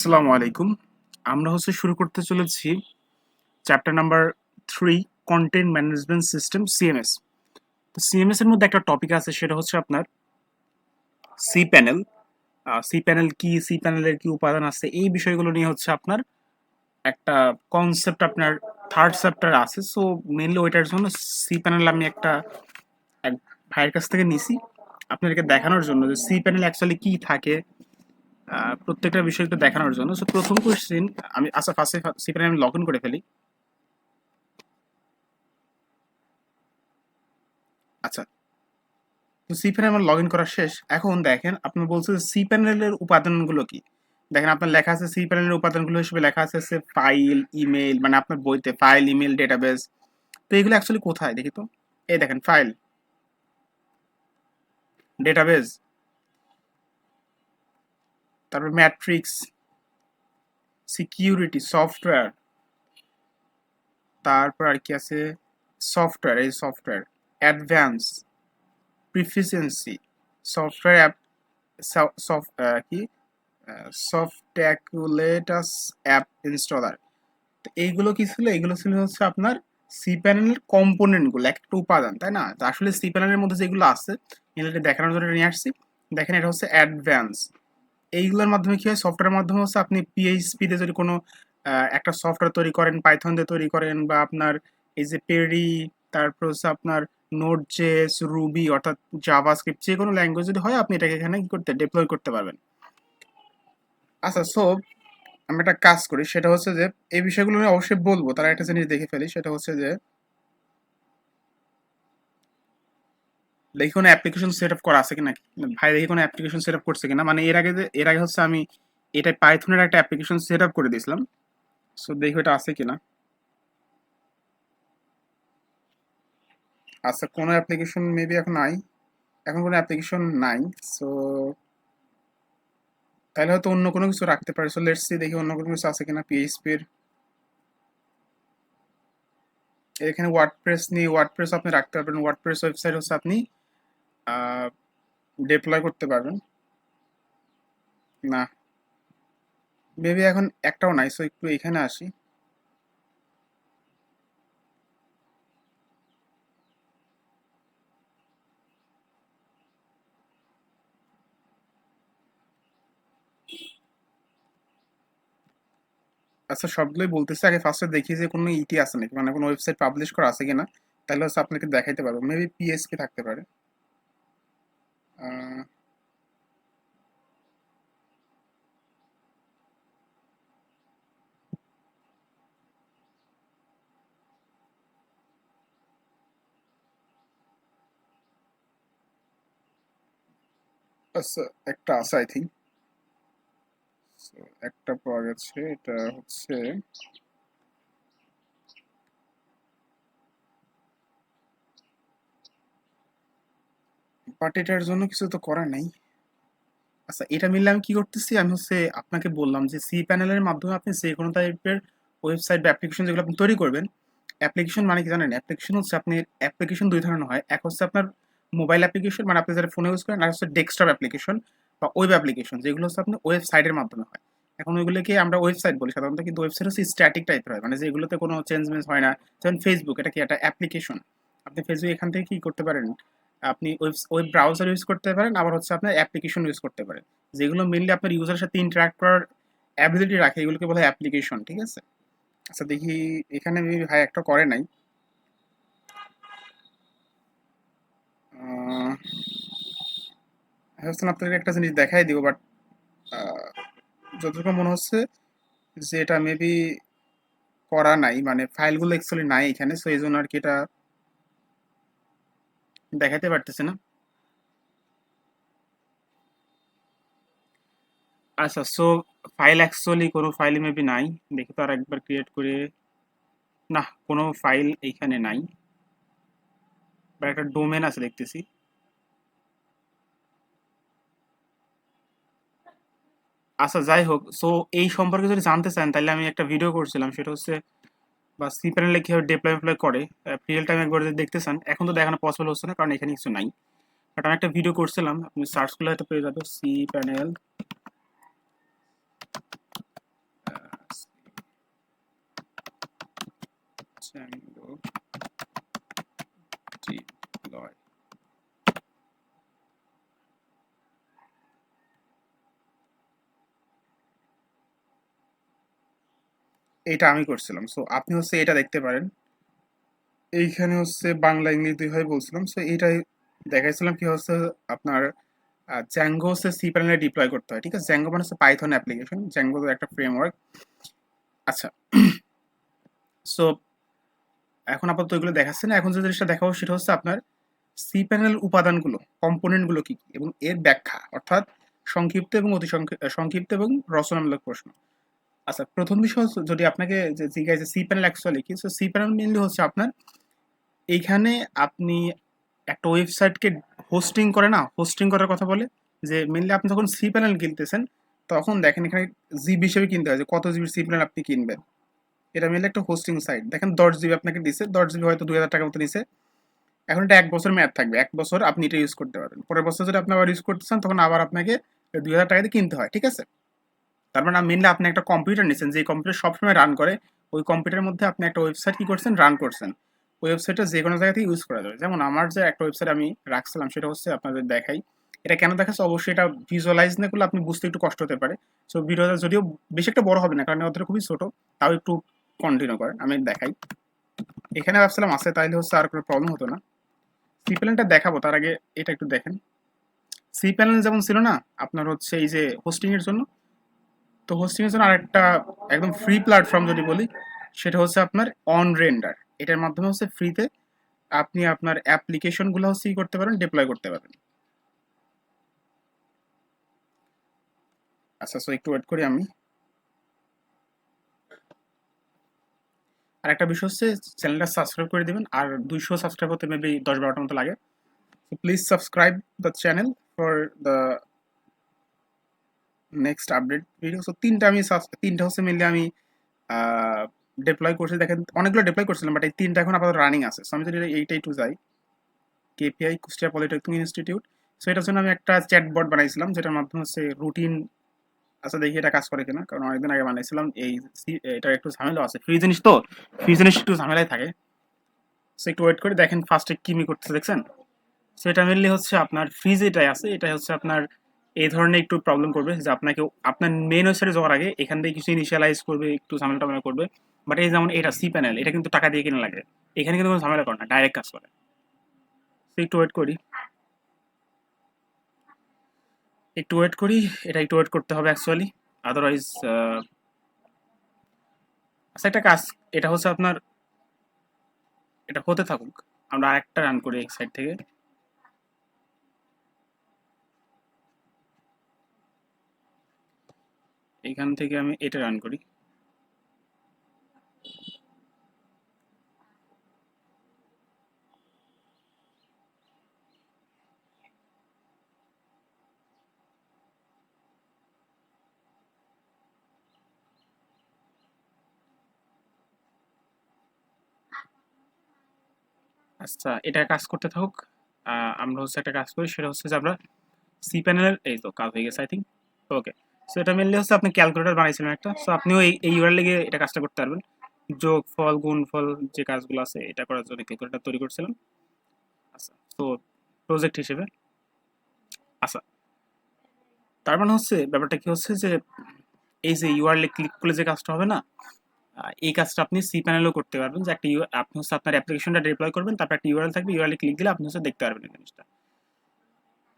আসসালামু আলাইকুম। আমরা হচ্ছে শুরু করতে চলেছি chapter number three, content management system, CMS. তো সিএমএস এর মধ্যে একটা টপিক আছে, সেটা হচ্ছে আপনার সি প্যানেল সি প্যানেল কি সি প্যানেলের কি উপাদান আছে, এই বিষয়গুলো নিয়ে হচ্ছে আপনার একটা কনসেপ্ট আপনার থার্ড চ্যাপ্টার আছে। সো মেনলি ওইটার জন্য সি প্যানেল আমি একটা এক ভাইয়ের কাছ থেকে নিছি, আপনাদেরকে দেখানোর জন্য যে সি প্যানেল অ্যাকচুয়ালি কি থাকে প্রত্যেকটা বিষয় একটু দেখানোর জন্য। সো প্রথম কোয়েশ্চেন আমি আচ্ছা ফার্স্টে সি প্যানেল আমি লগ ইন করে ফেলি। আচ্ছা। তো সি প্যানেল আমার লগ ইন করা শেষ। এখন দেখেন আপনি বলছেন সি প্যানেলের উপাদানগুলো কি? দেখেন, আপনার লেখা আছে সি প্যানেলের উপাদানগুলো হিসেবে লেখা আছে সে ফাইল ইমেল মানে আপনার বইতে ফাইল ইমেল ডেটাবেস তো এগুলো অ্যাকচুয়ালি কোথায়? দেখি তো। এই দেখেন ফাইল ডেটাবেস তারপর ম্যাট্রিক্স, সিকিউরিটি, সফটওয়্যার, তারপর আর কি আছে? সফটওয়্যার, এই software, advance proficiency software app soft কি? Softaculous app installer. তো এইগুলো কি ছিল? এইগুলো ছিল হচ্ছে আপনার সি প্যানেলের কম্পোনেন্টগুলো, একটা উপাদান, তাই না? আসলে সি প্যানেলের মধ্যে যেগুলো আছে এগুলো দেখানোর জন্য নিয়ে আসছি। দেখেন এটা হচ্ছে অ্যাডভান্স। এইগুলোর মাধ্যমে কি হয়? সফটওয়্যারের মাধ্যমে হচ্ছে আপনি পিএইচপি তে যদি কোনো একটা সফটওয়্যার তৈরি করেন পাইথন দিয়ে তৈরি করেন বা আপনার এই যে পেরি তারপর হচ্ছে আপনার নোট জেস রুবি অর্থাৎ জাভাস্ক্রিপ্ট যে কোনো ল্যাঙ্গুয়েজ যদি হয়, আপনি এটাকে এখানে কি করতে ডিপ্লয় করতে পারবেন। আচ্ছা সো আমি একটা কাজ করি, সেটা হচ্ছে যে এই বিষয়গুলো আমি অবশ্যই বলব, তারা একটা জিনিস দেখে ফেলি, সেটা হচ্ছে যে দেখি কোনো অ্যাপ্লিকেশন সেট আপ করা আছে কিনা? ভাই, দেখি কোনো অ্যাপ্লিকেশন সেট আপ করছে কিনা? মানে এর আগে এর আগে হচ্ছে আমি এটা পাইথনের একটা অ্যাপ্লিকেশন সেট আপ করে দিয়েছিলাম। সো দেখি ওটা আছে কিনা। আচ্ছা কোনো অ্যাপ্লিকেশন মেবি এখন নাই। এখন কোনো অ্যাপ্লিকেশন নাই সো তাহলে হয়তো অন্য কোনো কিছু রাখতে পারে। সো লেটস দেখি অন্য কোনো কিছু আছে কিনা পিএইচপির এখানে ওয়ার্ডপ্রেস নিয়ে ওয়ার্ডপ্রেস আপনি রাখতে পারবেন। ওয়ার্ডপ্রেস ওয়েবসাইট হচ্ছে আপনি ডিপ্লয় করতে পারবেন। না। মেবি এখন একটাও নাই সো একটু এখানে আসি। আচ্ছা সবগুলোই বলতেছে, আগে ফার্স্টে দেখি যে কোনো ইটি আছে নাকি? মানে কোনো ওয়েবসাইট পাবলিশ করা আছে কিনা? তাহলে হচ্ছে আপনাকে দেখাইতে পারব। মেবি পিএসপি থাকতে পারে। আহ, আচ্ছা একটা আছে আই থিঙ্ক একটা পাওয়া গেছে এটা হচ্ছে বাট এটার জন্য কিছু তো করার নাই। আচ্ছা এটা মিললে আমি কি করতেছি? আমি হচ্ছে আপনাকে বললাম যে সি প্যানেলের মাধ্যমে আপনি যে কোনো টাইপের ওয়েবসাইট বা অ্যাপ্লিকেশন যেগুলো আপনি তৈরি করবেন অ্যাপ্লিকেশন মানে কি জানেন? অ্যাপ্লিকেশন হচ্ছে আপনি অ্যাপ্লিকেশন দুই ধরনের হয়। এক হচ্ছে আপনার মোবাইল অ্যাপ্লিকেশন মানে আপনি যারা ফোনে ইউজ করেন, আর হচ্ছে ডেস্কটপ অ্যাপ্লিকেশন বা ওয়েব অ্যাপ্লিকেশন যেগুলো হচ্ছে আপনি ওয়েবসাইটের মাধ্যমে হয়। এখন ওইগুলোকে আমরা ওয়েবসাইট বলি। সাধারণত কিন্তু ওয়েবসাইট হচ্ছে স্ট্যাটিক টাইপের হয়। মানে যেগুলোতে কোনো চেঞ্জমেন্ট হয় না। যেমন ফেসবুক এটা কি একটা অ্যাপ্লিকেশন আপনি ফেসবুক এখান থেকে কি করতে পারেন? আপনি ওয়েব ব্রাউজার ইউজ করতে পারেন, আবার হচ্ছে আপনার অ্যাপ্লিকেশন ইউজ করতে পারেন। যেগুলো মেনলি আপনার ইউজারের সাথে ইন্টারাক্ট করার অ্যাবিলিটি রাখে, এগুলোকে বলা হয় অ্যাপ্লিকেশন ঠিক আছে? আচ্ছা দেখি এখানে ভাই একটা করে নাই। ভাবছিলাম একটা জিনিস দেখাই দিব বাট যতটুকু মনে হচ্ছে যে এটা মেবি করা নাই মানে ফাইলগুলো অ্যাকচুয়ালি নাই এখানে সো এই জন্য আর কি এটা দেখাতে পারতেছে না। আচ্ছা সো ফাইল অ্যাকচুয়ালি কোনো ফাইল মেবি নাই। দেখি তো আর একবার ক্রিয়েট করে না, কোনো ফাইল এইখানে নাই। বা একটা ডোমেন আছে দেখতেছি। আচ্ছা যাই হোক সো এই সম্পর্কে যদি জানতে চান, তাহলে আমি একটা ভিডিও করছিলাম, সেটা হচ্ছে বা সি প্যানেলে কীভাবে ডেপ্লয় এমপ্লয় করে রিয়েল টাইম একবার দেখতে চান, এখন তো দেখানো পসিবল হচ্ছে না, কারণ এখানে কিছু নাই। বাট আমি একটা ভিডিও করছিলাম, আপনি সার্চ করলে হয়তো পেয়ে যাবে সি প্যানেল Django deploy এটা আমি করছিলাম। সো আপনি হচ্ছে এটা দেখতে পারেন। এইখানে হচ্ছে বাংলা ইংলিশ দুইভাবে বলছিলাম। সো এইটাই দেখাইছিলাম কি হচ্ছে আপনার জ্যাঙ্গো হচ্ছে সি প্যানেলে ডিপ্লয় করতে হয়, ঠিক আছে? জ্যাঙ্গো মানে হচ্ছে পাইথন অ্যাপ্লিকেশন জ্যাঙ্গো একটা ফ্রেমওয়ার্ক আচ্ছা। সো এখন আপাতত এগুলো দেখাচ্ছে না। এখন যে জিনিসটা দেখাবো সেটা হচ্ছে আপনার সি প্যানেল উপাদানগুলো কম্পোনেন্টগুলো কি কি? এবং এর ব্যাখ্যা, অর্থাৎ সংক্ষিপ্ত এবং অতি সংক্ষিপ্ত এবং রচনামূলক প্রশ্ন। আচ্ছা প্রথম বিষয় যদি আপনাকে জিজ্ঞাসা সি প্যানেল অ্যাকচুয়ালি কি সো সি প্যানেল মেনলি হচ্ছে আপনার এইখানে আপনি একটা ওয়েবসাইটকে হোস্টিং করে না হোস্টিং করার কথা বলে, যে মেনলি আপনি যখন সি প্যানেল কিনতেছেন, তখন দেখেন এখানে জিবি হিসেবে কিনতে হয়, যে কত জিবি সি প্যানেল আপনি কিনবেন। এটা মেনলি একটা হোস্টিং সাইট দেখেন দশ জিবি আপনাকে দিছে, দশ জিবি হয়তো দুই হাজার টাকা মতো দিছে এখন এটা এক বছর মেয়াদ থাকবে, এক বছর আপনি এটা ইউজ করতে পারবেন। পরের বছর যদি আপনি আবার ইউজ করতে চান, তখন আবার আপনাকে দুই হাজার টাকা দিয়ে কিনতে হয়, ঠিক আছে? তার মানে মেনলি আপনি একটা কম্পিউটার নিয়েছেন যে কম্পিউটার সবসময় রান করে, ওই কম্পিউটারের মধ্যে আপনি একটা ওয়েবসাইট কি করছেন? রান করছেন। ওই ওয়েবসাইটটা যে কোনো জায়গা থেকে ইউজ করা যাবে যেমন আমার যে একটা ওয়েবসাইট আমি রাখছিলাম, সেটা হচ্ছে আপনাদের দেখাই। এটা কেন দেখাচ্ছে? অবশ্যই এটা ভিজুয়ালাইজ না করলে আপনি বুঝতে একটু কষ্ট হতে পারে। সো ভিডিওটা যদিও বেশি একটা বড় হবে না, কারণ ওদের খুবই ছোট, তাও একটু কন্টিনিউ করেন, আমি দেখাই। এখানে ভাবছিলাম আছে, তাইলে হচ্ছে আর কোনো প্রবলেম হতো না। সি প্যানেলটা দেখাবো, তার আগে এটা একটু দেখেন। সি প্যানেল যেমন ছিল না, আপনার হচ্ছে এই যে হোস্টিং এর জন্য তো হোস্টিং এর জন্য আরেকটা একদম ফ্রি প্ল্যাটফর্ম যদি বলি, সেটা হচ্ছে আপনার অন রেন্ডার এটার মাধ্যমে হচ্ছে ফ্রিতে আপনি আপনার অ্যাপ্লিকেশনগুলো হচ্ছে কি করতে পারেন ডিপ্লয় করতে পারেন। আচ্ছা সো একটু ওয়েট করি আমি। আর একটা বিষয় হচ্ছে চ্যানেলটা সাবস্ক্রাইব করে দিবেন, আর দুইশো সাবস্ক্রাইব হতে মেবি দশ বারোটার মতো লাগে। Please subscribe the channel for the next update video so তিনটা আমি তিনটা হচ্ছে মেনলি আমি ডিপ্লয় করছি। দেখেন, অনেকগুলো ডিপ্লয় করছিলাম বাট এই তিনটা এখন আপাতত রানিং আছে। সো আমি যদি এইটা একটু যাই। KPI Kushtia polytechnic institute so এটার জন্য আমি একটা চ্যাটবট বানাইছিলাম, যেটার মাধ্যমে হচ্ছে রুটিন আচ্ছা দেখি এটা কাজ করে কিনা। কারণ অনেকদিন আগে বানাইছিলাম, এই এটার একটু ঝামেলা আছে। ফ্রি জিনিস তো ফ্রি জিনিস একটু ঝামেলায় থাকে। সো একটু ওয়েট করে দেখেন ফার্স্টে কিমি করতেছে, দেখছেন? সো এটা মেনলি হচ্ছে আপনার ফ্রিজ এটাই আছে এটা হচ্ছে আপনার এই ধরনের একটু প্রবলেম করবে যে আপনাকে, আপনার মেন ওয়েবসাইটে যাওয়ার আগে এখান থেকে কিছু ইনিশিয়ালাইজ করবে, একটু ঝামেলা টামেলা করবে। বাট এই যেমন এটা সি প্যানেল এটা কিন্তু টাকা দিয়ে কিনে লাগে। এখানে কিন্তু কোনো ঝামেলা করে না ডাইরেক্ট কাজ করে। একটু ওয়েট করি। একটু ওয়েট করি, এটা একটু ওয়েট করতে হবে অ্যাকচুয়ালি আদারওয়াইজ আচ্ছা একটা কাজ, এটা হচ্ছে আপনার, এটা হতে থাকুক। আমরা আরেকটা রান করি এক সাইড থেকে। এখান থেকে আমি এটা রান করি। আচ্ছা এটা কাজ করতে থাকুক। আমরা হচ্ছে একটা কাজ করি, সেটা হচ্ছে যে আমরা সি প্যানেলের এই তো কাজ হয়ে গেছে আই থিঙ্ক ওকে সো এটা মেনলি হচ্ছে আপনি ক্যালকুলেটার বানাইছিলেন একটা। সো আপনিও এই এই ইউআর লেগে এটা কাজটা করতে পারবেন। যোগ, ফল, গুণ, ফল যে কাজগুলো আছে, এটা করার জন্য ক্যালকুলেটার তৈরি করছিলাম। আচ্ছা তো প্রজেক্ট হিসেবে। আচ্ছা তার মানে হচ্ছে, ব্যাপারটা কি হচ্ছে যে, এই যে ইউআরএল ক্লিক করলে যে কাজটা হবে না এই কাজটা আপনি সি প্যানেলও করতে পারবেন। যে একটা আপনি হচ্ছে আপনার অ্যাপ্লিকেশনটা ডিপ্লয় করবেন, তারপর একটা ইউআরএল থাকবে ইউআরএল ক্লিক দিলে আপনি হচ্ছে দেখতে পারবেন এই জিনিসটা।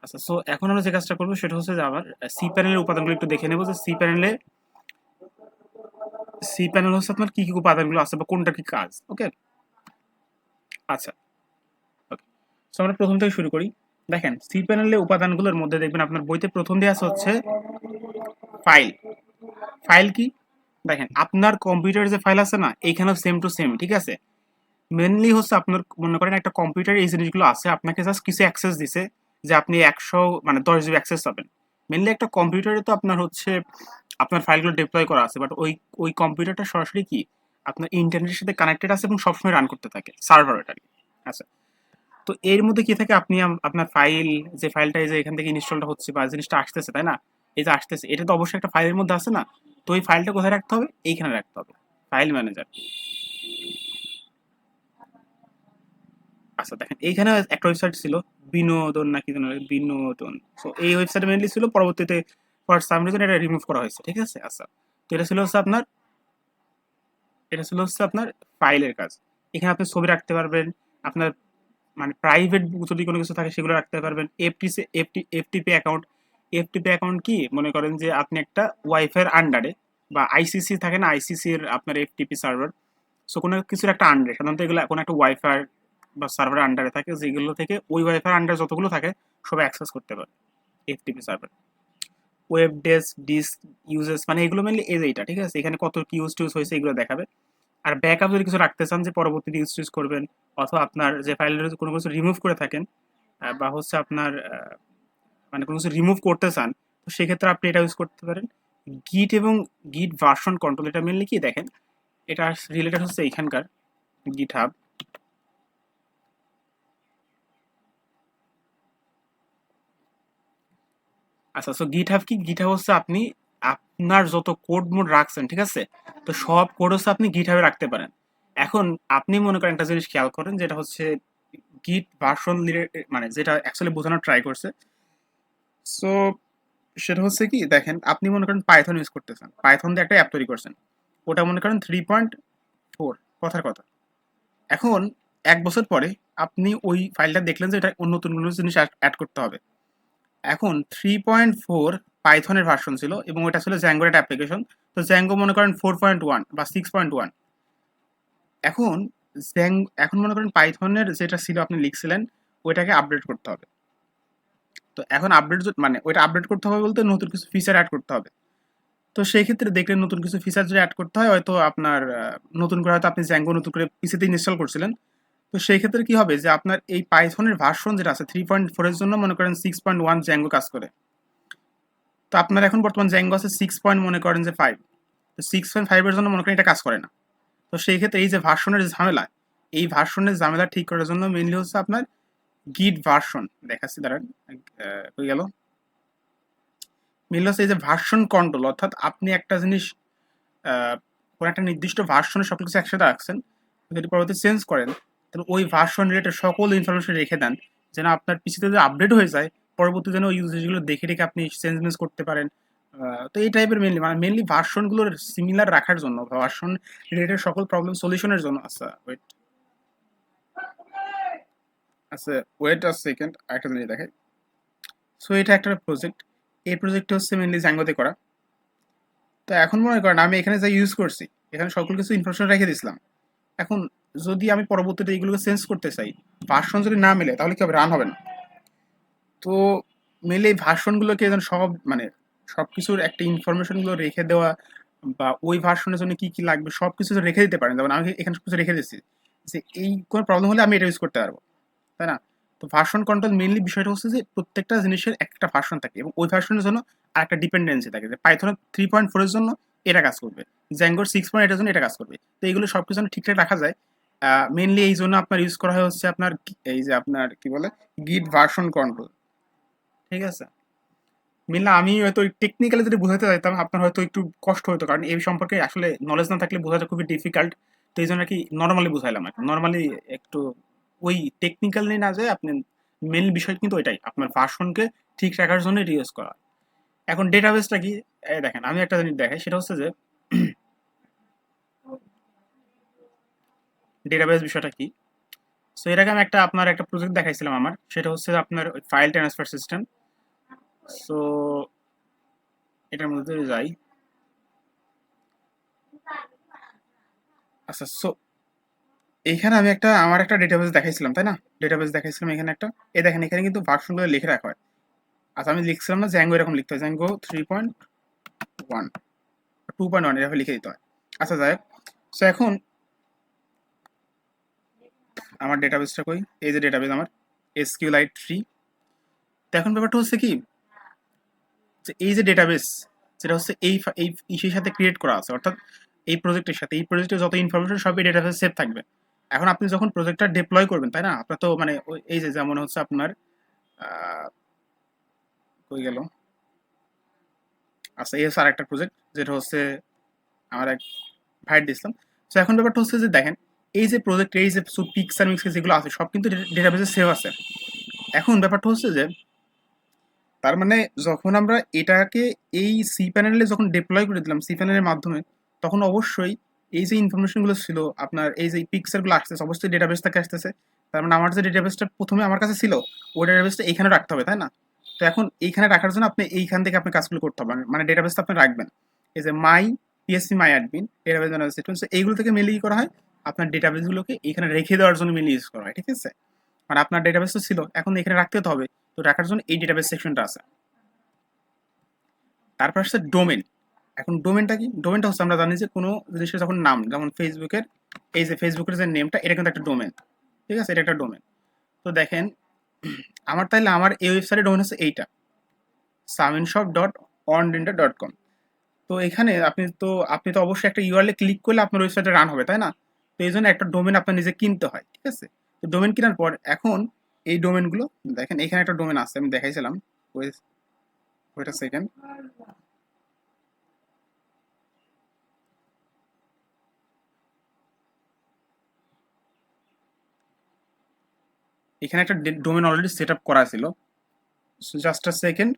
আচ্ছা সো এখন আমরা যে কাজটা করব সেটা হচ্ছে যে আবার সি প্যানেলের উপাদানগুলো একটু দেখে নেব যে সি প্যানেলে সি প্যানেল হচ্ছে আপনার কি কি উপাদানগুলো আছে বা কোনটা কি কাজ ওকে আচ্ছা ওকে সো আমরা প্রথম থেকে শুরু করি। দেখেন সি প্যানেলের উপাদানগুলোর মধ্যে দেখবেন আপনার বইতে প্রথম দিয়ে আছে হচ্ছে ফাইল ফাইল কি? দেখেন, আপনার কম্পিউটার যে ফাইল আছে না, এইখানেও সেম টু সেম ঠিক আছে? মেনলি হচ্ছে আপনার, মনে করেন একটা কম্পিউটারে এই জিনিসগুলো আছে, আপনাকে জাস্ট কিছু অ্যাক্সেস দিছে। যে আপনি একশো মানে দশ জিবি অ্যাক্সেস পাবেন। মেনলি একটা কম্পিউটারে তো আপনার হচ্ছে, আপনার ফাইলগুলো ডিপ্লয় করা আছে বাট ওই ওই কম্পিউটারটা সরাসরি কি? আপনার ইন্টারনেটের সাথে কানেক্টেড আছে এবং সবসময় রান করতে থাকে সার্ভার এটা আচ্ছা তো এর মধ্যে কি থাকে? আপনি আপনার ফাইল যে ফাইলটা এই যে এখান থেকে ইনস্টলটা হচ্ছে বা জিনিসটা আসতেছে, তাই না? এই যে আসতেছে, এটা তো অবশ্যই একটা ফাইলের মধ্যে আছে না? তো ওই ফাইলটা কোথায় রাখতে হবে? এইখানে রাখতে হবে ফাইল ম্যানেজার আচ্ছা দেখেন এইখানে একটা ওয়েবসাইট ছিল বিনোদন নাকি বিনোদন। সো এই ওয়েবসাইট মেনলি ছিল পরবর্তীতে ফর সাম রিজন এটা রিমুভ করা হয়েছে, ঠিক আছে? আচ্ছা তো এটা ছিল হচ্ছে আপনার, এটা ছিল হচ্ছে আপনার ফাইলের কাজ। এখানে আপনি ছবি রাখতে পারবেন, আপনার মানে প্রাইভেট যদি কোনো কিছু থাকে সেগুলো রাখতে পারবেন। FTC FT FTP account FTP account কি? মনে করেন যে আপনি একটা ওয়াইফাইয়ের আন্ডারে বা আইসিসি থাকে না আইসিসির আপনার এফটিপি সার্ভার সো কোনো কিছুর একটা আন্ডারে সাধারণত এগুলো কোনো একটা ওয়াইফাই বা সার্ভারের আন্ডারে থাকে, যেগুলো থেকে ওই ওয়াইফাই আন্ডারে যতগুলো থাকে সবাই অ্যাক্সেস করতে পারে FTP server web desk disk uses মানে এগুলো মেনলি এই এইটা ঠিক আছে? এখানে কত কি ইউজ টিউজ হয়েছে এগুলো দেখাবে। আর ব্যাকআপ যদি কিছু রাখতে চান যে পরবর্তীতে ইউজ টিউজ করবেন, অথবা আপনার যে ফাইলের কোনো কিছু রিমুভ করে থাকেন বা হচ্ছে আপনার মানে কোনো কিছু রিমুভ করতে চান, তো সেক্ষেত্রে আপনি এটা ইউজ করতে পারেন। গিট এবং গিট ভার্সন কন্ট্রোল এটা মেনলি কি দেখেন? এটা রিলেটেড হচ্ছে এইখানকার গিট হাব আচ্ছা সো গিট হাব কি? গিট হাব হচ্ছে আপনি আপনার যত কোড মোড রাখছেন, ঠিক আছে? তো সব কোড হচ্ছে আপনি গিট হাবে রাখতে পারেন। এখন আপনি মনে করেন একটা জিনিস খেয়াল করেন, যেটা হচ্ছে গিট ভার্সন মানে যেটা অ্যাকচুয়ালি বোঝানোর ট্রাই করছে। সো সেটা হচ্ছে কি? দেখেন, আপনি মনে করেন পাইথন ইউজ করতেছেন। পাইথন দিয়ে একটা অ্যাপ তৈরি করছেন। ওটা মনে করেন থ্রি পয়েন্ট ফোর কথার কথা। এখন এক বছর পরে আপনি ওই ফাইলটা দেখলেন যে এটা অন্য নতুন কোনো জিনিস অ্যাড করতে হবে। এখন থ্রি পয়েন্ট ফোর পাইথনের ভার্সন ছিল এবং ওটা ছিল জ্যাঙ্গোর একটা অ্যাপ্লিকেশন তো জ্যাঙ্গো মনে করেন ফোর পয়েন্ট ওয়ান বা সিক্স পয়েন্ট ওয়ান এখন জ্যাং এখন মনে করেন পাইথনের যেটা ছিল আপনি লিখছিলেন, ওইটাকে আপডেট করতে হবে। তো এখন আপডেট মানে ওইটা আপডেট করতে হবে বলতে নতুন কিছু ফিচার অ্যাড করতে হবে। তো সেই ক্ষেত্রে দেখলেন নতুন কিছু ফিচার যদি অ্যাড করতে হয়, হয়তো আপনার নতুন করে হয়তো আপনি জ্যাঙ্গো নতুন করে পিসিতে ইনস্টল করছিলেন। তো সেই ক্ষেত্রে কি হবে যে আপনার এই পাইথনের ভার্সন যেটা আছে থ্রি পয়েন্ট ফোরের জন্য মনে করেন সিক্স পয়েন্ট ওয়ান জ্যাঙ্গো কাজ করে। তো আপনার এখন বর্তমান জ্যাঙ্গো আছে সিক্স পয়েন্ট মনে করেন যে ফাইভ তো সিক্স পয়েন্ট ফাইভের জন্য মনে করেন এটা কাজ করে না। তো সেই ক্ষেত্রে এই যে ভার্সনের ঝামেলা, এই ভার্সনের ঝামেলা ঠিক করার জন্য মেনলি হচ্ছে আপনার গিট ভার্সন দেখাচ্ছি, দাঁড়ান হয়ে গেল। মেনলি হচ্ছে এই যে ভার্সন কন্ট্রোল অর্থাৎ আপনি একটা জিনিস কোনো একটা নির্দিষ্ট ভার্সনে সব কিছু একসাথে রাখছেন, যদি পরবর্তী চেঞ্জ করেন তাহলে ওই ভার্সন রিলেটেড সকল ইনফরমেশন রেখে দেন, যেন আপনার পিসিতে যদি আপডেট হয়ে যায়, পরবর্তী যেন ইউজেসগুলো দেখে রেখে আপনি চেঞ্জমেন্ট করতে পারেন। তো এই টাইপের মেনলি মানে মেনলি ভার্সনগুলোর সিমিলার রাখার জন্য ভার্সন রিলেটেড সকল প্রবলেম সলিউশনের জন্য আচ্ছা ওয়েট আচ্ছা ওয়েট আ সেকেন্ড একটা জিনিস দেখাই। সো এটা একটা প্রজেক্ট এই প্রজেক্টটা হচ্ছে মেনলি জ্যাঙ্গোতে করা। তো এখন মনে করেন, আমি এখানে যা ইউজ করছি, এখানে সকল কিছু ইনফরমেশন রেখে দিয়েছিলাম। এখন যদি আমি পরবর্তীতে এইগুলোকে চেঞ্জ করতে চাই ভার্সন যদি না মেলে, তাহলে কি হবে? রান হবে না। তো মেলে এই ভার্সনগুলোকে যেন সব মানে সব কিছুর একটা ইনফরমেশনগুলো রেখে দেওয়া বা ওই ভার্সনের জন্য কি কি লাগবে সব কিছু রেখে দিতে পারেন। যেমন আমি এখানে সব কিছু রেখে দিচ্ছি যে এই কোনো প্রবলেম হলে আমি এটা ইউজ করতে পারব, তাই না? তো ভার্সন কন্ট্রোল মেনলি বিষয়টা হচ্ছে যে প্রত্যেকটা জিনিসের একটা ভার্সন থাকে এবং ওই ভার্সনের জন্য আরেকটা ডিপেন্ডেন্সি থাকে যে পাইথনের থ্রি পয়েন্ট ফোরের জন্য এটা কাজ করবে জ্যাঙ্গোর সিক্স পয়েন্ট এটার জন্য এটা কাজ করবে। তো এইগুলো সব কিছু ঠিকঠাক রাখা যায় মেনলি এই জন্য আপনার ইউজ করা হচ্ছে আপনার এই যে আপনার কি বলে গিট ভার্সন কন্ট্রোল ঠিক আছে? মেনলি আমি হয়তো টেকনিক্যালি যদি বোঝাতে চাইতাম আপনার হয়তো একটু কষ্ট হতো, কারণ এই সম্পর্কে আসলে নলেজ না থাকলে বোঝাটা খুবই ডিফিকাল্ট তো এই জন্য আর কি নর্মালি বুঝাইলাম আর নর্মালি একটু ওই টেকনিক্যাল নিয়ে না যায় আপনি মেন বিষয় কিন্তু ওইটাই, আপনার ভার্সনকে ঠিক রাখার জন্য ইউজ করা। এখন ডেটাবেসটা কি? দেখেন, আমি একটা জিনিস দেখাই, সেটা হচ্ছে যে ডেটাবেস বিষয়টা কি? সো এর আগে আমি একটা আপনার একটা প্রজেক্ট দেখাইছিলাম আমার, সেটা হচ্ছে আপনার ফাইল ট্রান্সফার সিস্টেম সো এটার মধ্যে যাই। আচ্ছা সো এইখানে আমি একটা, আমার একটা ডেটাবেস দেখাইছিলাম, তাই না? ডেটাবেস দেখাইছিলাম এখানে একটা। এ দেখেন, এখানে কিন্তু ভার্সনগুলো লিখে রাখা হয়। আচ্ছা আমি লিখছিলাম না জ্যাঙ্গো এরকম লিখতে হয়। Django three point one two point one এভাবে লিখে দিতে হয়। আচ্ছা যাই সো এখন আমার ডেটাবেসটা কই? এই যে ডেটাবেস আমার এসকিউ লাইট থ্রি তো এখন ব্যাপারটা হচ্ছে কি? যে এই যে ডেটাবেস যেটা হচ্ছে এই এই ইসের সাথে ক্রিয়েট করা আছে, অর্থাৎ এই প্রজেক্টের সাথে, এই প্রজেক্টের যত ইনফরমেশন সব এই ডেটাবেসে সেভ থাকবে। এখন আপনি যখন প্রজেক্টটা ডিপ্লয় করবেন, তাই না? আপনার তো মানে এই যে, যেমন হচ্ছে আপনার কই গেল? আচ্ছা এই হচ্ছে আরেকটা প্রজেক্ট যেটা হচ্ছে আমার এক ভাইট দিছিলাম তো এখন ব্যাপারটা হচ্ছে যে দেখেন এই যে প্রজেক্ট এই যে পিক্সার মিক্স যেগুলো আছে, সব কিন্তু ডেটাবেসে সেভ আছে। এখন ব্যাপারটা হচ্ছে যে, তার মানে যখন আমরা এটাকে এই সি প্যানেলে যখন ডিপ্লয় করে দিলাম সি প্যানেলের মাধ্যমে, তখন অবশ্যই এই যে ইনফরমেশনগুলো ছিল, আপনার এই যে পিক্সারগুলো আসতেছে, অবশ্যই ডেটাবেস থেকে আসতেছে। তার মানে আমার যে ডেটাবেসটা প্রথমে আমার কাছে ছিল, ওই ডেটাবেসটা এইখানে রাখতে হবে, তাই না? তো এখন এইখানে রাখার জন্য আপনি এইখান থেকে আপনি কাজগুলো করতে হবে। মানে ডেটাবেসটা আপনি রাখবেন। এই যে my PSC my admin database এইগুলো থেকে মেনলি করা হয়? আপনার ডেটাবেসগুলোকে এখানে রেখে দেওয়ার জন্য মেনলি ইউজ করা হয়, ঠিক আছে? মানে আপনার ডেটাবেস তো ছিল, এখন এখানে রাখতে তো হবে। তো রাখার জন্য এই ডেটাবেস সেকশনটা আছে। তারপর আসছে ডোমেন এখন ডোমেনটা কি? ডোমেনটা হচ্ছে আমরা জানি যে কোনো জিনিসের যখন নাম, যেমন ফেসবুকের এই যে ফেসবুকের যে নেমটা এটা কিন্তু একটা ডোমেন ঠিক আছে? এটা একটা ডোমেন তো দেখেন, আমার তাহলে আমার এই ওয়েবসাইটের ডোমেন হচ্ছে এইটা। Samin shop dot on dot com তো এখানে আপনি তো আপনি তো অবশ্যই একটা ইউআরএলে ক্লিক করলে আপনার ওয়েবসাইটে রান হবে, তাই না? এই জন্য একটা ডোমেন আপনার নিজে কিনতে হয়, ঠিক আছে? তো ডোমেন কেনার পর এখন এই ডোমেনগুলো দেখেন এখানে একটা ডোমেন আছে, আমি দেখাইছিলাম ওইটা সেকেন্ড এখানে একটা ডোমেন অলরেডি সেট আপ করা ছিল জাস্ট আ সেকেন্ড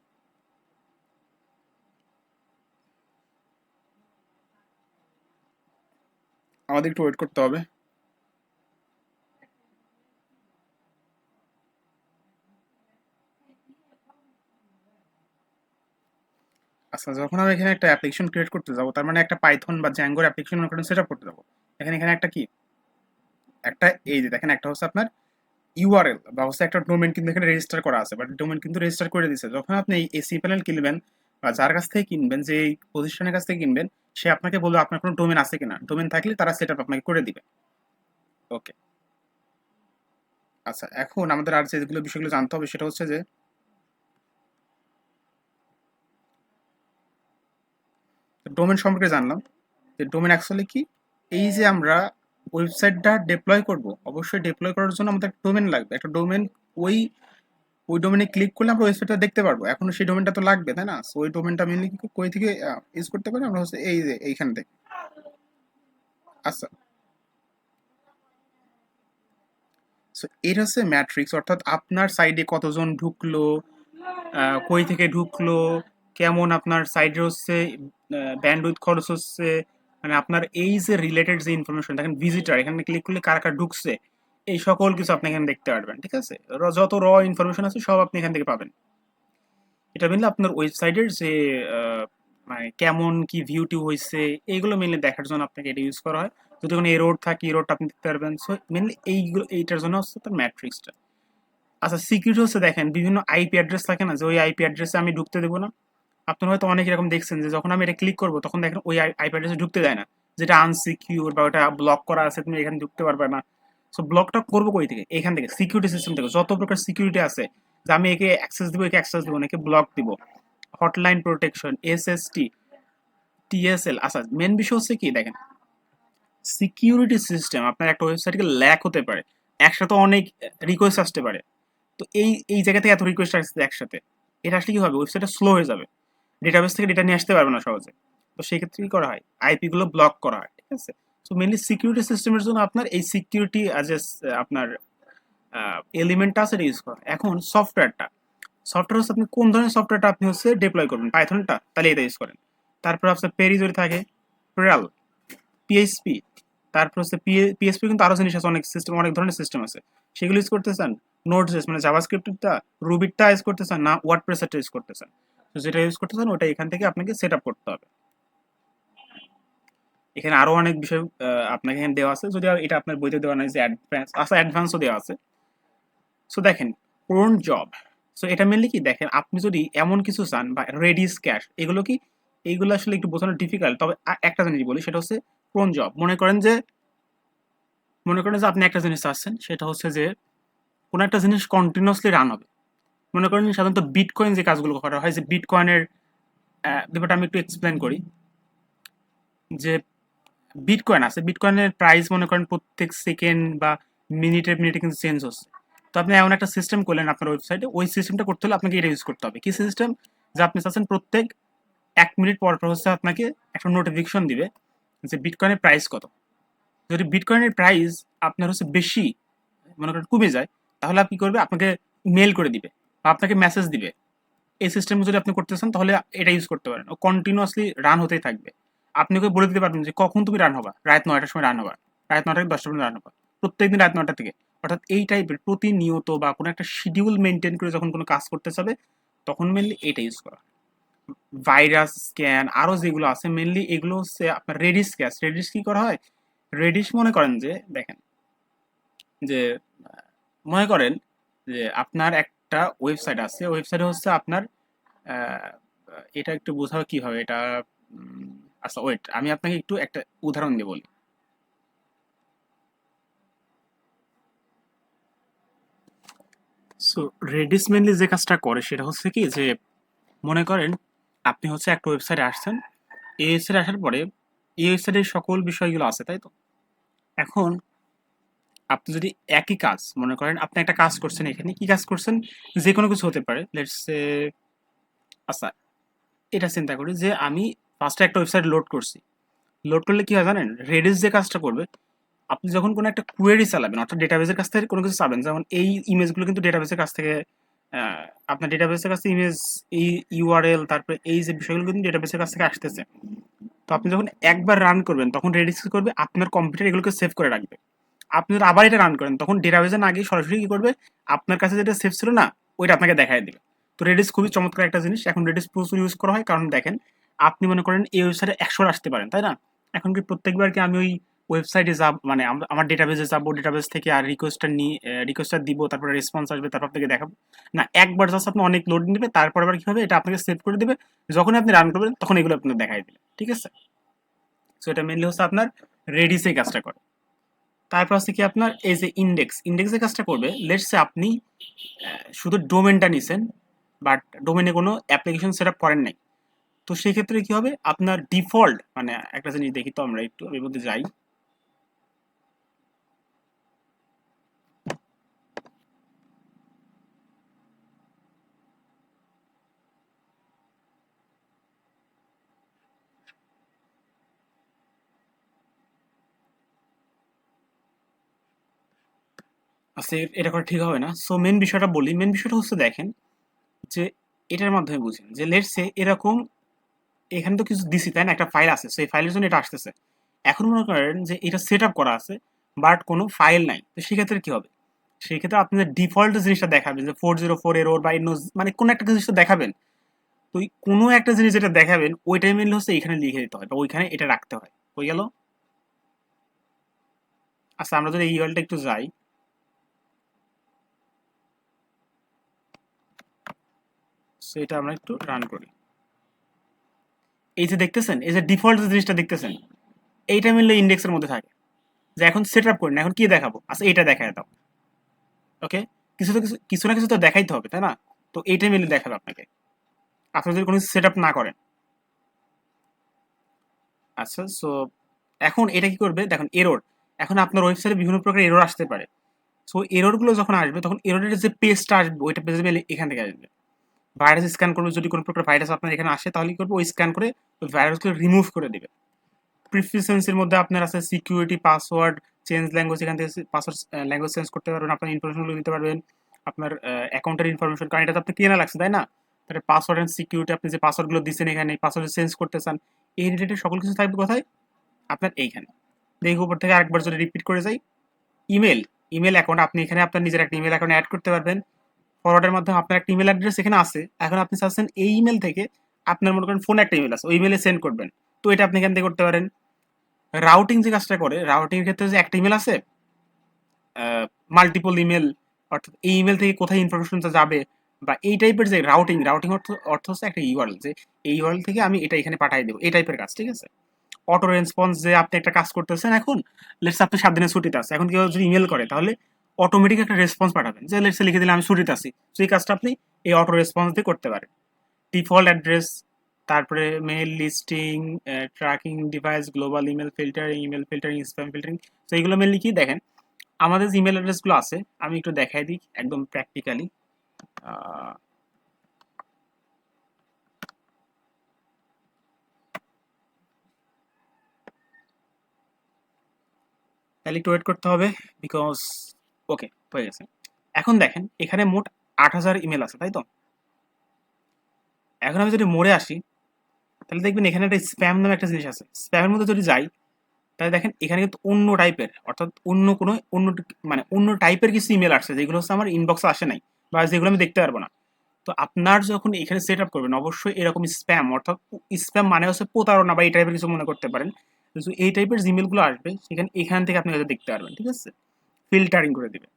আমাদের একটু ওয়েট করতে হবে। আচ্ছা যখন আমি এখানে একটা অ্যাপ্লিকেশন ক্রিয়েট করতে যাব, তার মানে একটা পাইথন বা জ্যাঙ্গোর অ্যাপ্লিকেশন সেট আপ করতে যাব। এখানে এখানে একটা কি? একটা এই যে দেখেন, একটা হচ্ছে আপনার ইউআরএল বা হচ্ছে একটা ডোমেন কিন্তু এখানে রেজিস্টার করা আছে বাট ডোমেন কিন্তু রেজিস্টার করে দিচ্ছে যখন আপনি এই সি প্যানেল কিনবেন যার কাছ থেকে কিনবেন যে পজিশনের কাছ থেকে কিনবেন, সে আপনাকে বলবে আপনার কোনো ডোমেন আছে কিনা। ডোমেন থাকলে তারা সেট আপনাকে করে দিবে। ওকে আচ্ছা এখন আমাদের আর যেগুলো বিষয়গুলো জানতে হবে সেটা হচ্ছে যে ডোমেন সম্পর্কে জানলাম। যে ডোমেন অ্যাকচুয়ালি কি? এই যে আমরা ওয়েবসাইটটা ডিপ্লয় করব, অবশ্যই ডিপ্লয় করার জন্য আমাদের ডোমেন লাগবে। একটা ডোমেন ওই ওই ডোমেনে ক্লিক করলে আমরা ওয়েবসাইটটা দেখতে পারব। এখন সেই ডোমেনটা তো লাগবে, তাই না? ওই ডোমেনটা মেনলি কই থেকে ইউজ করতে পারি? আমরা হচ্ছে এই যে, এইখান থেকে। আচ্ছা। সো এটা হচ্ছে ম্যাট্রিক্স অর্থাৎ আপনার সাইডে কতজন ঢুকলো কই থেকে ঢুকলো, কেমন আপনার সাইডে হচ্ছে ব্যান্ডউইথ খরচ হচ্ছে মানে আপনার এই যে রিলেটেড যে ইনফরমেশন দেখেন ভিজিটার এখানে ক্লিক করলে কার কার ঢুকছে এই সকল কিছু আপনি এখানে দেখতে পারবেন, ঠিক আছে? যত র ইনফরমেশন আছে সব আপনি এখান থেকে পাবেন। এটা মেনলি আপনার ওয়েবসাইটের যে মানে কেমন কি ভিউ টিউ হয়েছে এইগুলো মেনলি দেখার জন্য আপনাকে এটা ইউজ করা হয়। যদি কোনো এরোড থাকে এরোডটা আপনি দেখতে পারবেন। সো মেনলি এইগুলো, এইটার জন্য হচ্ছে তার ম্যাট্রিক্সটা আচ্ছা সিকিউরিটি হচ্ছে দেখেন, বিভিন্ন আইপি অ্যাড্রেস থাকে না, যে ওই আইপি অ্যাড্রেসে আমি ঢুকতে দেবো না। আপনারা হয়তো অনেক এরকম দেখছেন যে, যখন আমি এটা ক্লিক করব, তখন দেখেন ওই আইপি অ্যাড্রেসে ঢুকতে দেয় না। যেটা আনসিকিউর বা ওটা ব্লক করা আছে, তুমি এখানে ঢুকতে পারবে না। সো ব্লকটা করব কই থেকে? এখান থেকে সিকিউরিটি সিস্টেম থেকে। যত প্রকার সিকিউরিটি আছে, যে আমি একে অ্যাক্সেস দিব, একে অ্যাক্সেস দিব একে ব্লক দিব। Hotline protection S S SST TSL আচ্ছা মেন বিষয় হচ্ছে কি, দেখেন। সিকিউরিটি সিস্টেম আপনার একটা ওয়েবসাইটকে ল্যাক হতে পারে। একসাথে অনেক রিকোয়েস্ট আসতে পারে। তো এই এই জায়গা থেকে এত রিকোয়েস্ট আসছে একসাথে। এটা আসলে কি হবে? ওয়েবসাইটটা স্লো হয়ে যাবে। ডেটাবেস থেকে ডেটা নিয়ে আসতে পারবে না সহজে। তো সেক্ষেত্রে কি করা হয়? আইপি গুলো ব্লক করা হয়, ঠিক আছে? সো মেনলি সিকিউরিটি সিস্টেমের জন্য আপনার এই সিকিউরিটি অ্যাজ এ আপনার এলিমেন্টটা আছে ইউজ করা। এখন সফটওয়্যারটা সফটওয়্যার হচ্ছে আপনি কোন ধরনের সফটওয়্যারটা আপনি হচ্ছে ডিপ্লয় করবেন? পাইথনটা তাহলে এটা ইউজ করেন। তারপর আপনার পেরি যদি থাকে প্রেল পিএইচপি তারপর হচ্ছে পিএসপি কিন্তু আরও জিনিস আছে, অনেক সিস্টেম অনেক ধরনের সিস্টেম আছে। সেগুলো ইউজ করতে চান নোট মানে জাভাস্ক্রিপ্টটা রুবিটটা ইউজ করতে চান না ওয়ার্ড প্রেসারটা ইউজ করতে চান তো যেটা ইউজ করতে চান ওটা এখান থেকে আপনাকে সেট আপ করতে হবে। এখানে আরও অনেক বিষয় আপনাকে এখানে দেওয়া আছে। যদি এটা আপনার বইতে দেওয়া নাই যে অ্যাডভান্স আচ্ছা অ্যাডভান্সও দেওয়া আছে। সো দেখেন প্রোন জব সো এটা মেনলি কি? দেখেন, আপনি যদি এমন কিছু চান, বা রেডিস ক্যাশ এগুলো কি? এইগুলো আসলে একটু বোঝানো ডিফিকাল্ট তবে একটা জিনিস বলি, সেটা হচ্ছে প্রোন জব মনে করেন যে, মনে করেন যে আপনি একটা জিনিস চাচ্ছেন, সেটা হচ্ছে যে, কোনো একটা জিনিস কন্টিনিউসলি রান হবে। মনে করেন সাধারণত বিটকয়েন যে কাজগুলো করা হয়, যে বিটকয়েনের ব্যাপারটা আমি একটু এক্সপ্লেন করি। যে বিটকয়েন আছে। বিটকয়েনের প্রাইস মনে করেন প্রত্যেক সেকেন্ড বা মিনিটে মিনিটে কিন্তু চেঞ্জ হচ্ছে। তো আপনি এমন একটা সিস্টেম করলেন আপনার ওয়েবসাইটে ওই সিস্টেমটা করতে হলে আপনাকে এটা ইউজ করতে হবে। কি সিস্টেম যে আপনি চাচ্ছেন প্রত্যেক এক মিনিট পর পর হচ্ছে আপনাকে একটা নোটিফিকেশন দিবে যে বিটকয়েনের প্রাইস কত। যদি বিটকয়েনের প্রাইস আপনার হচ্ছে বেশি, মনে করেন কমে যায়, তাহলে আপনি করবে? আপনাকে মেল করে দিবে বা আপনাকে মেসেজ দিবে। এই সিস্টেম যদি আপনি করতে চান, তাহলে এটা ইউজ করতে পারেন। ও কন্টিনিউয়াসলি রান হতেই থাকবে। আপনি ওকে বলে দিতে পারবেন যে কখন তুমি রান হবা? রাত নয়টার সময় রান হবা। রাত নয়টা থেকে দশটা পর্যন্ত রান হবা। প্রত্যেকদিন রাত নয়টা থেকে। অর্থাৎ এই টাইপের প্রতিনিয়ত বা কোনো একটা শিডিউল মেনটেন করে যখন কোনো কাজ করতে যাবে তখন মেনলি এটা ইউজ করা। ভাইরাস স্ক্যান আরও যেগুলো আছে মেনলি এগুলো হচ্ছে আপনার রেডিস ক্যাশ রেডিস কি করা হয়? রেডিস মনে করেন যে, দেখেন, যে, মনে করেন যে আপনার একটা ওয়েবসাইট আছে। ওয়েবসাইটে হচ্ছে আপনার এটা একটু বোঝাবো হবে এটা আচ্ছা ওয়েট আমি আপনাকে একটু একটা উদাহরণ দিয়ে বলি। সো রেডিস মেনলি যে কাজটা করে সেটা হচ্ছে কি যে, মনে করেন আপনি হচ্ছে একটা ওয়েবসাইটে আসছেন, এই ওয়েবসাইটে আসার পরে এই ওয়েবসাইটের সকল বিষয়গুলো আছে, তাই তো? এখন আপনি যদি একই কাজ, মনে করেন আপনি একটা কাজ করছেন এখানে, কি কাজ করছেন? যে কোনো কিছু হতে পারে লেটস আচ্ছা এটা চিন্তা করি যে আমি ফার্স্টে একটা ওয়েবসাইট লোড করছি। লোড করলে কি হয় জানেন? রেডিস যে কাজটা করবে, আপনি যখন কোনো একটা কোয়েরি চালাবেন, অর্থাৎ ডেটাবেসের কাছ থেকে কোনো কিছু চাবেন, যেমন এই ইমেজগুলো কিন্তু ডেটাবেসের কাছ থেকে আপনার ডেটাবেসের কাছ ইমেজ এই ইউআরএল তারপরে এই যে বিষয়গুলো কিন্তু ডেটাবেসের কাছ থেকে আসতেছে। তো আপনি যখন একবার রান করবেন, তখন রেডিস করবে? আপনার কম্পিউটার এগুলোকে সেভ করে রাখবে। আপনি যদি আবার এটা রান করেন, তখন ডেটাবেসে না গিয়ে সরাসরি কি করবে? আপনার কাছে যেটা সেভ ছিল না, ওইটা আপনাকে দেখায় দিবে। তো রেডিস খুবই চমৎকার একটা জিনিস। এখন রেডিস প্রচুর ইউজ করা হয়, কারণ দেখেন আপনি মনে করেন এই ওয়েবসাইটে একশো আসতে পারেন, তাই না? এখন কি প্রত্যেকবার কি আমি ওই ওয়েবসাইটে যাব মানে আম- আমার ডেটাবেসে যাব ডেটাবেস থেকে আর রিকোয়েস্টটা নিয়ে রিকোয়েস্টটা দিব, তারপরে রেসপন্স আসবে, তারপর আপনাকে দেখাবো। না, একবার জাস্ট আপনি অনেক লোড নেবে, তারপর আবার কি হবে? এটা আপনাকে সেভ করে দেবে। যখন আপনি রান করবেন তখন এগুলো আপনাকে দেখাই দিবে, ঠিক আছে? সো এটা মেনলি হচ্ছে আপনার রেডিসে কাজটা করে। তারপর হচ্ছে কি আপনার, এই যে ইন্ডেক্স ইন্ডেক্সে কাজটা করবে লেটস আপনি শুধু ডোমেনটা নিছেন বাট ডোমেনে কোনো অ্যাপ্লিকেশন সেট আপ করেন নাই। তো সেই ক্ষেত্রে কি হবে? আপনার ডিফল্ট মানে একটা জিনিস দেখি তো আমরা একটু, এর মধ্যে যাই। আচ্ছা এটা করা ঠিক হবে না। সো মেন বিষয়টা বলি। মেন বিষয়টা হচ্ছে দেখেন যে, এটার মাধ্যমে বুঝেন যে লেটস এরকম এখানে তো কিছু দিছি, তাই না? একটা ফাইল আছে, সেই ফাইলের জন্য এটা আসতেছে। এখন মনে করেন যে এটা সেট আপ করা আছে বাট কোনো ফাইল নাই। তো সেক্ষেত্রে কি হবে? সেক্ষেত্রে আপনি যে ডিফল্ট জিনিসটা দেখাবেন, যে ফোর জিরো ফোর এরোর বা ইনো মানে কোনো একটা জিনিস তো দেখাবেন, তো কোনো একটা জিনিস যেটা দেখাবেন ওইটাই মেনলি হচ্ছে এখানে লিখে দিতে হয়, বা ওইখানে এটা রাখতে হয়। হয়ে গেল? আচ্ছা আমরা যদি এই ইউআরএলটা একটু যাই। সো এটা আমরা একটু রান করি। এই যে দেখতেছেন এই যে ডিফল্ট যে জিনিসটা দেখতেছেন এইটা মিললে ইন্ডেক্সের মধ্যে থাকে। যে এখন সেট আপ করেন এখন কি দেখাবো? আচ্ছা এইটা দেখায় দাও। ওকে কিছু তো কিছু কিছু না কিছু তো দেখাইতে হবে তাই না? তো এইটা মিলে দেখাবে আপনাকে। আপনি যদি কোনো সেট আপ না করেন। আচ্ছা সো এখন এটা কি করবে? দেখুন এরর এখন আপনার ওয়েবসাইটে বিভিন্ন প্রকার এরর আসতে পারে। সো এররগুলো যখন আসবে তখন এররের যে পেজটা আসবে ওইটা পেজ এখান থেকে আসবে। ভাইরাস স্ক্যান করবে যদি কোনো প্রকার ভাইরাস আপনার এখানে আসে, তাহলে কি করবে? ওই স্ক্যান করে ওই ভাইরাসগুলো রিমুভ করে দিবে। প্রিফারেন্সের মধ্যে আপনার আছে সিকিউরিটি পাসওয়ার্ড চেঞ্জ ল্যাঙ্গুয়েজ এখান থেকে পাসওয়ার্ড ল্যাঙ্গুয়েজ চেঞ্জ করতে পারবেন, আপনার ইনফরমেশনগুলো দিতে পারবেন, আপনার অ্যাকাউন্টের ইনফরমেশন কারণ এটা তো আপনি কেনা লাগছে, তাই না? তাহলে পাসওয়ার্ড অ্যান্ড সিকিউরিটি আপনি যে পাসওয়ার্ডগুলো দিচ্ছেন এখানে পাসওয়ার্ড চেঞ্জ করতে চান, এই রিলেটেড সকল কিছু থাকবে কোথায়? আপনার এইখানে। দেখি উপর থেকে আরেকবার যদি রিপিট করে যাই ইমেল ইমেল অ্যাকাউন্ট আপনি এখানে আপনার নিজের একটা ইমেল অ্যাকাউন্ট অ্যাড করতে পারবেন। ফরওয়ার্ডের মাধ্যমে আপনার একটা ইমেল অ্যাড্রেস এখানে আছে। এখন আপনি চাচ্ছেন এই ইমেল থেকে আপনার মনে করেন ফোনে একটা ইমেল আছে, ওই ইমেলে সেন্ড করবেন। তো এটা আপনি এখান থেকে করতে পারেন। রাউটিং যে কাজটা করে রাউটিং এর ক্ষেত্রে যে একটা ইমেল আছে মাল্টিপল ইমেল অর্থাৎ এই ইমেল থেকে কোথায় ইনফরমেশনটা যাবে বা এই টাইপের যে রাউটিং রাউটিং অর্থ অর্থ হচ্ছে একটা ইউআরএল যে এই ইউআরএল থেকে আমি এটা এখানে পাঠিয়ে দেবো, এই টাইপের কাজ, ঠিক আছে? অটো রেসপন্স যে আপনি একটা কাজ করতেছেন এখন লেটস আপনি সাত দিনের ছুটিতে আছে এখন কেউ যদি ইমেল করে তাহলে অটোমেটিক একটা রেসপন্স পাঠাবেন। যে লেটসে লিখে দিলে আমি ছুটিতে আছি। তো এই কাজটা আপনি এই অটো রেসপন্স দিয়ে করতে পারেন। ডিফল্ট অ্যাড্রেস তারপরে mail listing tracking device global email filtering email filtering spam filtering তো এইগুলো মেনলি কি দেখেন। আমাদের যে ইমেল অ্যাড্রেসগুলো আছে, আমি একটু দেখাই দিই একদম প্র্যাকটিক্যালি তাহলে একটু ওয়েট করতে হবে বিকজ ওকে, হয়ে গেছে। এখন দেখেন, এখানে মোট আট হাজার ইমেল আছে, তাই তো? এখন আমি যদি মোড়ে আসি, তাহলে দেখবেন এখানে একটা স্প্যাম নামে একটা জিনিস আছে। স্প্যামের মধ্যে যদি যাই, তাহলে দেখেন এখানে কিন্তু অন্য টাইপের, অর্থাৎ অন্য কোনো, অন্য মানে অন্য টাইপের কিছু ইমেল আসছে, যেগুলো হচ্ছে আমার ইনবক্সে আসে নাই, বা যেগুলো আমি দেখতে পারব না। তো আপনার যখন এখানে সেট আপ করবেন, অবশ্যই এরকম স্প্যাম, অর্থাৎ স্প্যাম মানে হচ্ছে প্রতারণা বা এই টাইপের কিছু মনে করতে পারেন। এই টাইপের জিমেলগুলো আসবে, সেখানে এখান থেকে আপনি হয়তো দেখতে পারবেন, ঠিক আছে? ফিল্টারিং করে দিবে।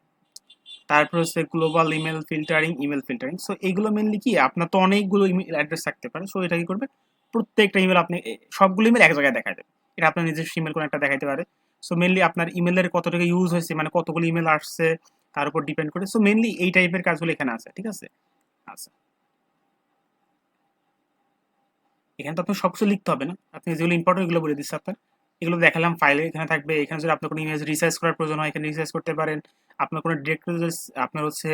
তারপর হচ্ছে global email filtering email filtering so এইগুলো মেনলি কি? আপনার তো অনেকগুলো ইমেল অ্যাড্রেস থাকতে পারে। সো এটা কি করবে? প্রত্যেকটা ইমেল আপনি সবগুলো ইমেল এক জায়গায় দেখায় দেবে। এটা আপনার নিজস্ব ইমেল কোনো একটা দেখাইতে পারে। সো মেনলি আপনার ইমেলের কতটুকু ইউজ হয়েছে মানে কতগুলো ইমেল আসছে, তার উপর ডিপেন্ড করে। সো মেনলি এই টাইপের কাজগুলো এখানে আছে, ঠিক আছে? আচ্ছা। এখানে তো আপনার সবকিছু লিখতে হবে না। আপনি যেগুলো ইম্পর্টেন্ট এগুলো বলে দিচ্ছে আপনার। এগুলো দেখালাম ফাইলে এখানে থাকবে। এখানে যদি আপনার কোনো ইমেজ রিসার্চ করার প্রয়োজন হয়, এখানে রিসার্চ করতে পারেন। আপনার কোনো ডিরেক্টরি আপনার হচ্ছে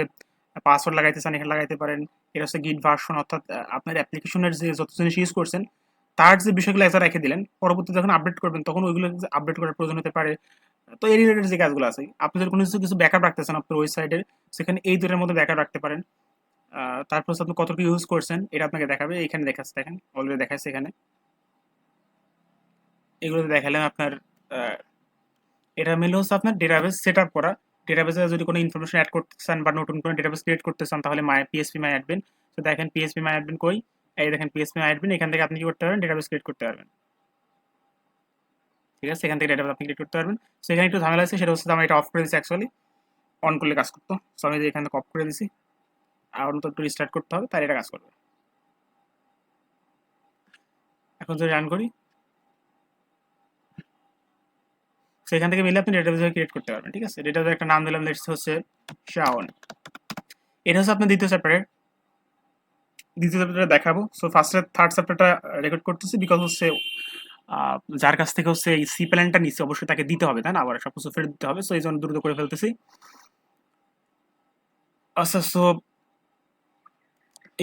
পাসওয়ার্ড লাগাইতে চান, এখানে লাগাইতে পারেন। এটা হচ্ছে গিট ভার্সন অর্থাৎ আপনার অ্যাপ্লিকেশনের যে যত জিনিস ইউজ করছেন, তার যে বিষয়গুলো একটা রেখে দিলেন, পরবর্তীতে যখন আপডেট করবেন, তখন ওইগুলো আপডেট করার প্রয়োজন হতে পারে। তো এই রিলেটেড যে কাজগুলো আছে, আপনি যদি কোনো কিছু কিছু ব্যাকআপ রাখতে চান আপনার ওয়েবসাইটের সেখানে এই দুটোর মধ্যে ব্যাকআপ রাখতে পারেন। তারপর আপনি কতটুকু ইউজ করছেন, এটা আপনাকে দেখাবে। এখানে দেখাচ্ছে, দেখেন অলরেডি দেখাচ্ছে এখানে। এগুলোতে দেখালাম আপনার এটা মেলে হচ্ছে আপনার ডেটাবেস সেট আপ করা ডেটাবেসে যদি কোনো ইনফরমেশন অ্যাড করতে চান বা নতুন কোনো ডেটাবেস ক্রিয়েট করতে চান, তাহলে মাই পিএসপি মাই অ্যাডমিন তো দেখেন পিএসপি মাই অ্যাডমিন কই? এই দেখেন পিএসপি মাই অ্যাডমিন এখান থেকে আপনি কি করতে পারবেন? ডেটাবেস ক্রিয়েট করতে পারবেন। ঠিক আছে? এখান থেকে ডেটাবেস আপনি ক্রিয়েট করতে পারবেন। সো এখানে একটু ঝামেলা আছে, সেটা হচ্ছে যে আমি এটা অফ করে দিচ্ছি অ্যাকচুয়ালি অন করলে কাজ করতো। সো আমি এখান থেকে অফ করে দিছি, আর অন্তত একটু রিস্টার্ট করতে হবে, তাহলে এটা কাজ করবে। এখন যদি রান করি সেখান থেকে মিলে আপনি ডেটাবেস ক্রিয়েট করতে পারবেন, ঠিক আছে? ডেটাবেস একটা নাম দিলাম লেটস হচ্ছে শাওন এটা হচ্ছে আপনার দ্বিতীয় চ্যাপ্টারের দ্বিতীয় চ্যাপ্টারটা দেখাবো। সো ফার্স্ট থার্ড চ্যাপ্টারটা রেকর্ড করতেছি বিকজ হচ্ছে যার কাছ থেকে হচ্ছে এই সি প্ল্যানটা নিচ্ছে অবশ্যই তাকে দিতে হবে, তাই না? আবার সব কিছু ফেরত দিতে হবে। সো এই জন্য দ্রুত করে ফেলতেছি। আচ্ছা সো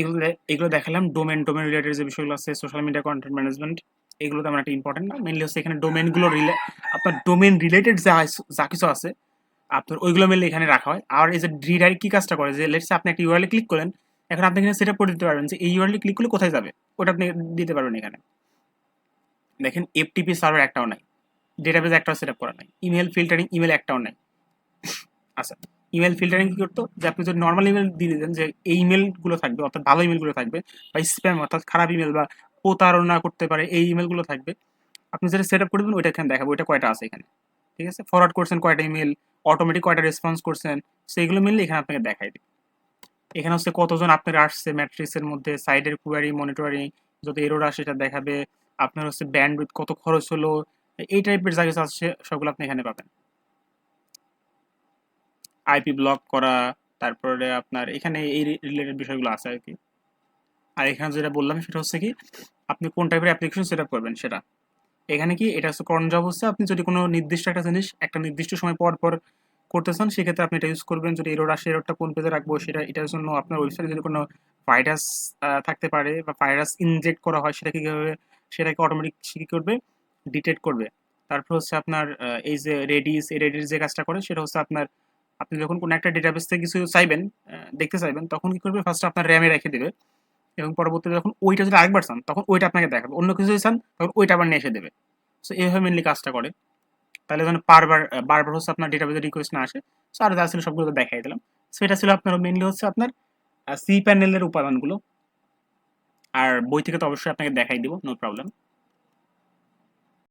এগুলো এগুলো দেখালাম। ডোমেন ডোমেন রিলেটেড যে বিষয়গুলো আছে সোশ্যাল মিডিয়া কন্টেন্ট ম্যানেজমেন্ট এগুলো তেমন একটা ইম্পর্টেন্ট না। মেনলি হচ্ছে এখানে ডোমেনগুলো রিলে আপনার ডোমেন রিলেটেড যা যা কিছু আছে, আপনার ওইগুলো মেনলি এখানে রাখা হয়। আর এই যে রিডাইরেক্ট কি কাজটা করে? যে লেটস আপনি একটা ইউআরএল ক্লিক করলেন, এখন আপনি এখানে সেটা করে দিতে পারবেন যে এই ইউআরএল ক্লিক করলে কোথায় যাবে? ওটা আপনি দিতে পারবেন এখানে। দেখেন এফটিপি সার্ভার একটাও নাই। ডেটাবেস একটাও সেট আপ করা নাই। ইমেল ফিল্টারিং ইমেল একটাও নাই। আচ্ছা ইমেল ফিল্টারিং কি করতো? যে আপনি যদি নর্মাল ইমেল দিয়ে দিতেন যে এই ইমেলগুলো থাকবে, অর্থাৎ ভালো ইমেলগুলো থাকবে, বা স্প্যাম অর্থাৎ খারাপ ইমেল বা প্রতারণা করতে পারে, এই ইমেলগুলো থাকবে। আপনি যেটা সেট আপ করে দেবেন, ওইটা এখানে দেখাবো, ওইটা কয়টা আছে এখানে। ঠিক আছে? ফরওয়ার্ড করছেন কয়টা ইমেল অটোমেটিক কয়টা রেসপন্স করছেন, সেইগুলো মিললে এখানে আপনাকে দেখাই দিবে। এখানে হচ্ছে কতজন আপনার আসছে ম্যাট্রিক্সের মধ্যে সাইডের কুয়ারি মনিটরিং যত এরোর আসে সেটা দেখাবে। আপনার হচ্ছে ব্যান্ড কত খরচ হলো, এই টাইপের কিছু আছে, সবগুলো আপনি এখানে পাবেন। আইপি ব্লক করা, তারপরে আপনার এখানে এই রিলেটেড বিষয়গুলো আছে আর কি। আর এখানে যেটা বললাম সেটা হচ্ছে কি, আপনি কোন টাইপের অ্যাপ্লিকেশন সেট করবেন সেটা। এখানে কি, এটা হচ্ছে করণ জব হচ্ছে, আপনি যদি কোনো নির্দিষ্ট একটা জিনিস, একটা নির্দিষ্ট সময় পর পর করতে চান, সেক্ষেত্রে আপনি এটা ইউজ করবেন। যদি এরোড আসে এরোডটা কোন পেজে রাখব, সেটা, এটার জন্য আপনার ওয়েবসাইটে যদি কোনো ভাইরাস থাকতে পারে বা ভাইরাস ইনজেক্ট করা হয় সেটা কীভাবে, সেটাকে অটোমেটিক কী করবে? ডিটেক্ট করবে। তারপর হচ্ছে আপনার এই যে রেডিস এই রেডিস যে কাজটা করে, সেটা হচ্ছে আপনার, আপনি যখন কোনো একটা ডেটাবেস থেকে কিছু চাইবেন দেখতে চাইবেন, তখন কি করবে? ফার্স্ট আপনার র্যামে রেখে দেবে। এবং পরবর্তীতে যখন ওইটা যদি আরেকবার চান, তখন ওইটা আপনাকে দেখাবে। অন্য কিছু যদি চান, তখন ওইটা আবার নিয়ে এসে দেবে। সো এইভাবে মেনলি কাজটা করে। তাহলে যেন বারবার বারবার হচ্ছে আপনার ডেটাবেসের রিকোয়েস্ট না আসে। সো আর যা ছিল সবগুলো তো দেখাই দিলাম। সো এটা ছিল আপনার মেনলি হচ্ছে আপনার সি প্যানেলের উপাদানগুলো। আর বই থেকে তো অবশ্যই আপনাকে দেখাই দিব নো প্রবলেম